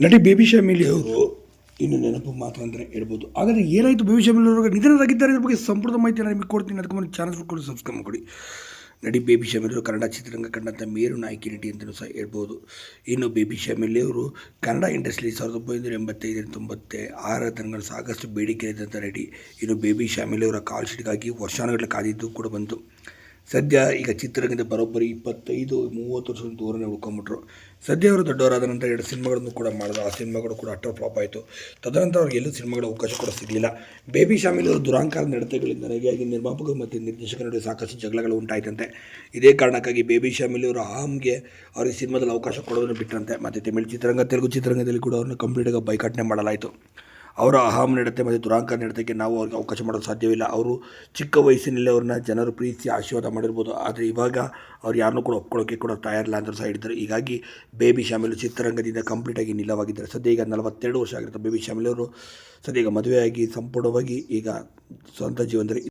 ನಟಿ ಬೇಬಿ ಶಾಮಿಲಿ ಅವರು. ಇನ್ನು ನೆನಪು ಮಾತ್ರ ಅಂತಲೇ ಹೇಳ್ಬೋದು. ಹಾಗಾದರೆ ಏನಾಯಿತು ಬೇಬಿ ಶಾಮಿಲಿ ಅವರು ನಿಧನರಾಗಿದ್ದಾರೆ ಇದ್ರ ಬಗ್ಗೆ ಸಂಪೂರ್ಣ ಮಾಹಿತಿ ನಿಮಗೆ ಕೊಡ್ತೀನಿ. ಅದಕ್ಕೆ ಮುಂದೆ ಚಾನಲ್ ಕೊಡಿ ಸಬ್ಸ್ಕ್ರೈಬ್ ಮಾಡಿ. ನಟಿ ಬೇಬಿ ಶಾಮಿಲಿ ಅವರು ಕನ್ನಡ ಚಿತ್ರರಂಗ ಕಂಡಂಥ ಮೇರು ನಾಯಕಿ ನಟಿ ಅಂತಲೂ ಸಹ ಹೇಳ್ಬೋದು. ಇನ್ನು ಬೇಬಿ ಶಾಮಿಲಿ ಅವರು ಕನ್ನಡ ಇಂಡಸ್ಟ್ರಿ ಸಾವಿರದ ಒಂಬೈನೂರ ಎಂಬತ್ತೈದರಿಂದ ತೊಂಬತ್ತೆ ಆರ ತನಕ ಸಾಕಷ್ಟು ಬೇಡಿಕೆ ಇದ್ದಂಥ ನಟಿ. ಇನ್ನು ಬೇಬಿ ಶಾಮಿಲಿ ಅವರ ಕಾಲ್ ಶೀಟ್ಗಾಗಿ ವರ್ಷಾನುಗಟ್ಟಲೆ ಕಾದಿದ್ದು ಕೂಡ ಬಂತು. ಸದ್ಯ ಈಗ ಚಿತ್ರರಂಗದ ಬರೋಬ್ಬರಿ ಇಪ್ಪತ್ತೈದು, ಮೂವತ್ತು ವರ್ಷದ ದೂರನೇ ಉಳ್ಕೊಂಬಿಟ್ರು. ಸದ್ಯ ಅವರು ದೊಡ್ಡವರಾದ ನಂತರ ಎರಡು ಸಿನಿಮಾಗಳನ್ನು ಕೂಡ ಮಾಡಿದ ಆ ಸಿನಿಮಾಗಳು ಕೂಡ ಅಟ್ಟರ್ ಫ್ಲಾಪ್ ಆಯಿತು. ತದನಂತರ ಅವ್ರಿಗೆ ಎಲ್ಲೂ ಸಿನಿಮಾಗಳ ಅವಕಾಶ ಕೂಡ ಸಿಗಲಿಲ್ಲ. ಬೇಬಿ ಶಾಮಿಲ್ ಅವರು ದುರಾಂಕಾರ ನಡತೆಗಳಿಂದ ನಗೆಯಾಗಿ ನಿರ್ಮಾಪಕರು ಮತ್ತು ನಿರ್ದೇಶಕರ ನಡುವೆ ಸಾಕಷ್ಟು ಜಗಳಗಳು ಉಂಟಾಯಿತಂತೆ. ಇದೇ ಕಾರಣಕ್ಕಾಗಿ ಬೇಬಿ ಶಾಮಿಲ್ ಅವರು ಆಮ್ಗೆ ಅವ್ರಿಗೆ ಸಿನಿಮಾದಲ್ಲಿ ಅವಕಾಶ ಕೊಡೋದನ್ನು ಬಿಟ್ಟರಂತೆ ಮತ್ತು ತಮಿಳು ಚಿತ್ರರಂಗ, ತೆಲುಗು ಚಿತ್ರರಂಗದಲ್ಲಿ ಕೂಡ ಅವ್ರನ್ನ ಕಂಪ್ಲೀಟಾಗಿ ಬೈಕಾಟ್ನೆ ಮಾಡಲಾಯಿತು. ಅವರ ಅಹಂ ನಡತೆ ಮತ್ತು ದುರಾಂಕ ನಡತೆಗೆ ನಾವು ಅವ್ರಿಗೆ ಅವಕಾಶ ಮಾಡಲು ಸಾಧ್ಯವಿಲ್ಲ. ಅವರು ಚಿಕ್ಕ ವಯಸ್ಸಿನಲ್ಲಿ ಅವ್ರನ್ನ ಜನರು ಪ್ರೀತಿ ಆಶೀರ್ವಾದ ಮಾಡಿರ್ಬೋದು. ಆದರೆ ಇವಾಗ ಅವ್ರು ಯಾರನ್ನೂ ಕೂಡ ಒಪ್ಕೊಳ್ಳೋಕ್ಕೆ ಕೂಡ ತಯಾರಿಲ್ಲ ಅಂತ ಸಹ ಹೇಳಿದ್ದಾರೆ ಹೀಗಾಗಿ ಬೇಬಿ ಶಾಮಿಲು ಚಿತ್ರರಂಗದಿಂದ ಕಂಪ್ಲೀಟಾಗಿ ನಿಲ್ಲವಾಗಿದ್ದಾರೆ. ಸದ್ಯ ಈಗ ನಲವತ್ತೆರಡು ವರ್ಷ ಆಗಿರುತ್ತೆ. ಬೇಬಿ ಶಾಮಿಲ್ ಅವರು ಸದ್ಯ ಈಗ ಮದುವೆಯಾಗಿ ಸಂಪೂರ್ಣವಾಗಿ ಈಗ ಸ್ವಂತ ಜೀವನದಲ್ಲಿ